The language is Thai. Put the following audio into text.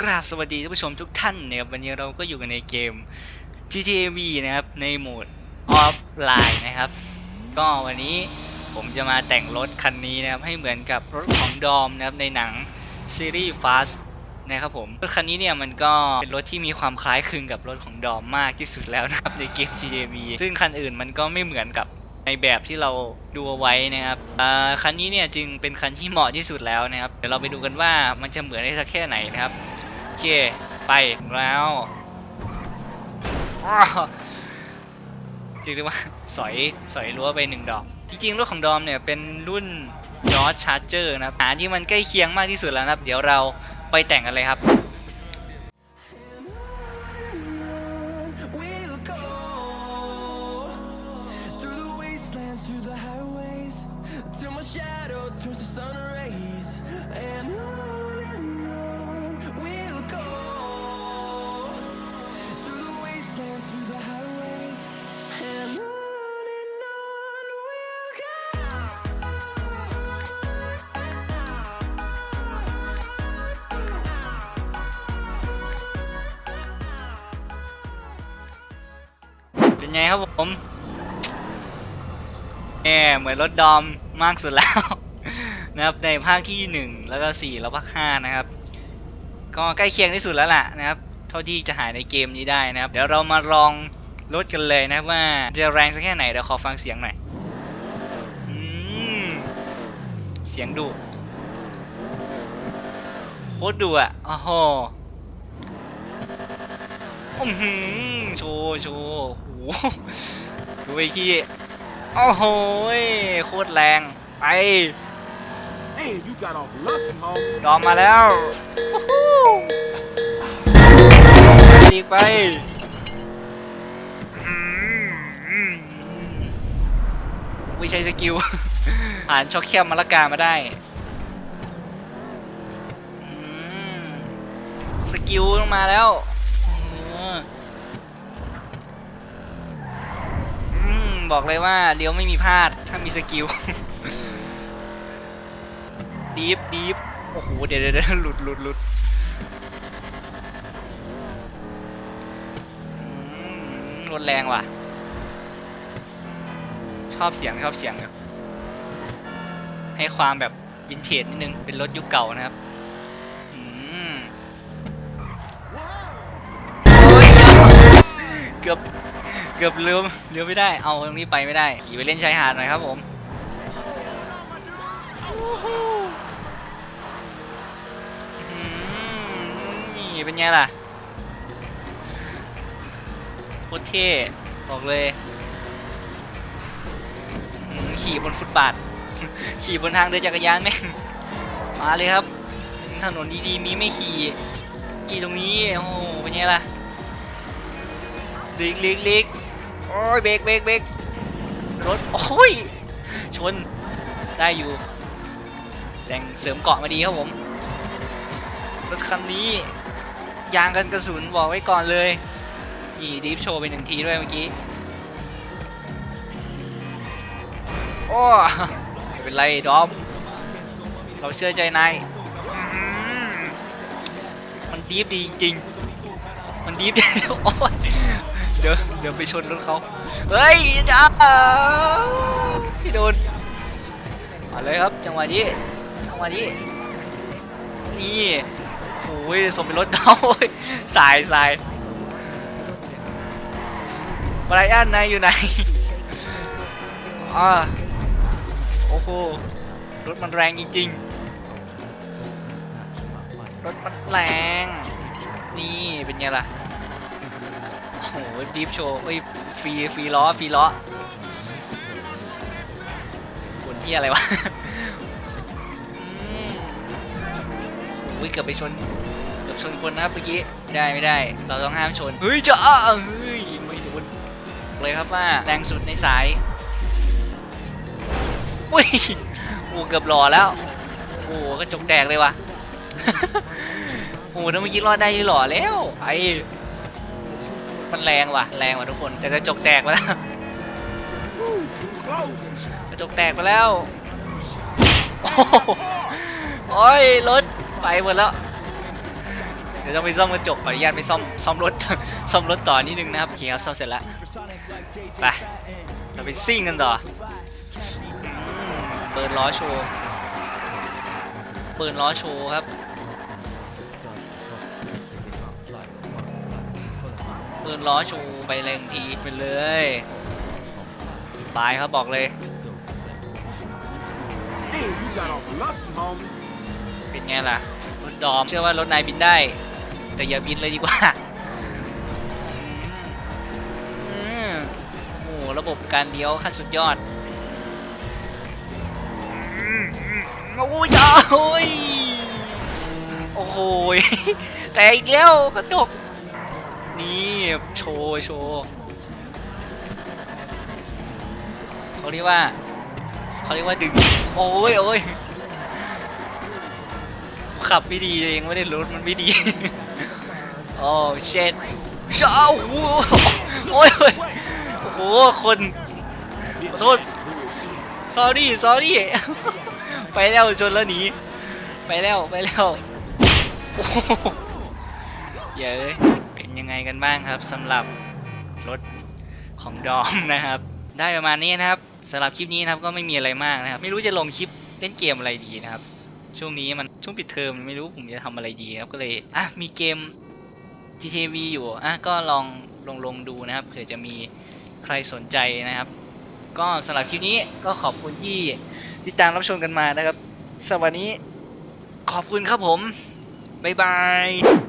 กราบสวัสดีท่านผู้ชมทุกท่านนะครับวันนี้เราก็อยู่กันในเกม GTA V นะครับ ในโหมดออฟไลน์นะครับ ก็วันนี้ผมจะมาแต่งรถคันนี้นะครับ ให้เหมือนกับรถของดอมนะครับ ในหนังซีรีส์ Fast นะครับผม รถคันนี้เนี่ยมันก็เป็นรถที่มีความคล้ายคลึงกับรถของดอมมากที่สุดแล้วนะครับ ในเกม GTA V ซึ่งคันอื่นมันก็ไม่เหมือนกับในแบบที่เราดูเอาไว้นะครับคันนี้เนี่ยจึงเป็นคันที่เหมาะที่สุดแล้วนะครับ เดี๋ยวเราไปดูกันว่ามันจะเหมือนได้สักแค่ไหนนะครับ เค ไปแล้วอ้าวจริงๆว่าสอยสอยรั้วไปหนึ่งดอก จริงๆรถของดอมเนี่ยเป็นรุ่น Dodge Charger นะหาที่มันใกล้เคียงมากที่สุดแล้วนะครับ เดี๋ยวเราไปแต่งกันเลยครับ Through the highways, till my shadow turns to sun rays, and on เป็นไงครับผมแหมเหมือนรถดอมมากสุดแล้ว นะครับในภาคที่ 1 แล้วก็ 4 แล้วภาค 5 นะครับ ก็ใกล้เคียงที่สุดแล้วล่ะนะครับ เท่าที่จะหาในเกมนี้ได้นะครับ เดี๋ยวเรามาลองรถกันเลยนะครับว่าจะแรงสักแค่ไหนเดี๋ยวขอฟังเสียงหน่อยอืมเสียงดุโคตรดุอะโอ้โหอื้อหือโชว์โชว์โอ้โหดูไอ้ขี้โอ้โหยโคตรแรงไป Man, you got off lucky, homie. ดอมมาแล้ว ดีไปอืมวิใช้สกิลผ่านช็อกแคมมาละกามาได้สกิลต้องมาแล้วบอกเลยว่าเลี้ยวไม่มีพลาดถ้ามีสกิลดีฟดีฟโอ้โห เดี๋ยวเดี๋ยวเดี๋ยวหลุดหลุดหลุดอืม รถแรงว่ะ ชอบเสียงชอบเสียงครับให้ความแบบวินเทจนิดนึง เป็นรถยุคเก่านะครับเกือบเกือบลี้ยวเลี้ยวไม่ได้ เอาตรงนี้ไปไม่ได้ ขี่ไปเล่นชายหาดหน่อยครับผมนี่เป็นไงล่ะ โคตรเท่บอกเลยขี่บนฟุตบาท ขี่บนทางเดินจักรยานแม่งมาเลยครับ ถนนดีๆมีไม่ขี่ขี่ตรงนี้โอ้โหเป็นไงล่ะลิกลิกลิกโอ้ยเบรกเบรกเบรกรถโอ้ยชนได้อยู่ แต่งเสริมเกาะมาดีครับผมรถคันนี้ยางกันกระสุนบอกไว้ก่อนเลย นี่ดีฟโชว์ไปหนึ่งทีด้วยเมื่อกี้ โอ้ไม่เป็นไรดอม เราเชื่อใจนายมันดีฟดีจริง มันดีฟดีโอ้ยเดี๋ยวเดี๋ยวไปชนรถเขาเฮ้ยจ้าพี่โดนมาเลยครับจังหวะนี้จังหวะนี้นี่โอ้ยสมเป็นรถดาวโอ้ยสายสาย บรอันนายอยู่ไหนอ่าโอ้โห รถมันแรงจริงๆ รถมันแรง นี่เป็นไงล่ะ โอ้โหดีฟโชว์เอ้ยฟรีฟรีล้อฟรีล้อคนที่อะไรวะอุ้ยเกือบไปชน เกือบชนคนนะครับเมื่อกี้ไม่ได้ไม่ได้ เราต้องห้ามชน เฮ้ยจะอ้า เลยครับว่าแรงสุดในสายอุ้ยโอ้เกือบหล่อแล้วโอ้กระจกแตกเลยว่ะโอ้ถ้าเมื่อกี้รอดได้ยี่หล่อแล้วไอ้มันแรงว่ะแรงว่ะทุกคนแต่กระจกแตกไปแล้วกระจกแตกไปแล้วโอ้โหโอ้ยรถไปหมดแล้ว ดี๋ยวต้องไปซ่อมกระจกขออนุญาตไปซ่อมซ่อมรถ ซ่อมรถต่อนิดนึงนะครับโอเคครับซ่อมเสร็จแล้วไปเราไปซิ่งกันต่ออืมเปิดล้อโชว์เปิดล้อโชว์ครับเปิดล้อโชว์ไปเลยทันทีไปเลยตายครับบอกเลยเป็นไงล่ะรถดอมเชื่อว่ารถนายบินได้ แต่อย่าบินเลยดีกว่าอืมโอ้โหระบบการเลี้ยวขั้นสุดยอดอืมอืมโอ้ยโอ้ยโอ้โหยแต่อีกแล้วกระจกนี่โชว์โชว์เขาเรียกว่าเขาเรียกว่าดึงโอ้ยโอ้ยขับไม่ดีเองไม่ได้รถมันไม่ดี โอ้เช็ดเช้าโอ้โหโอ้ยโอ้ยโอ้โหคน Bitch, Thôi. bullshit. sorry sorry ไปแล้วชนแล้วหนีไปแล้วไปแล้วโอ้เย้ยเป็นยังไงกันบ้างครับสำหรับรถของดอมนะครับ ได้ประมาณนี้นะครับสำหรับคลิปนี้นะครับก็ไม่มีอะไรมากนะครับ ไม่รู้จะลงคลิปเล่นเกมอะไรดีนะครับ ช่วงนี้มันช่วงปิดเทอมไม่รู้ผมจะทำอะไรดีครับก็เลยอะมีเกม GTV อยู่อะก็ลองลงลงดูนะครับเผื่อจะมีใครสนใจนะครับ ก็สำหรับคลิปนี้ก็ขอบคุณที่ติดตามรับชมกันมานะครับสวัสดีขอบคุณครับผม บ๊ายบาย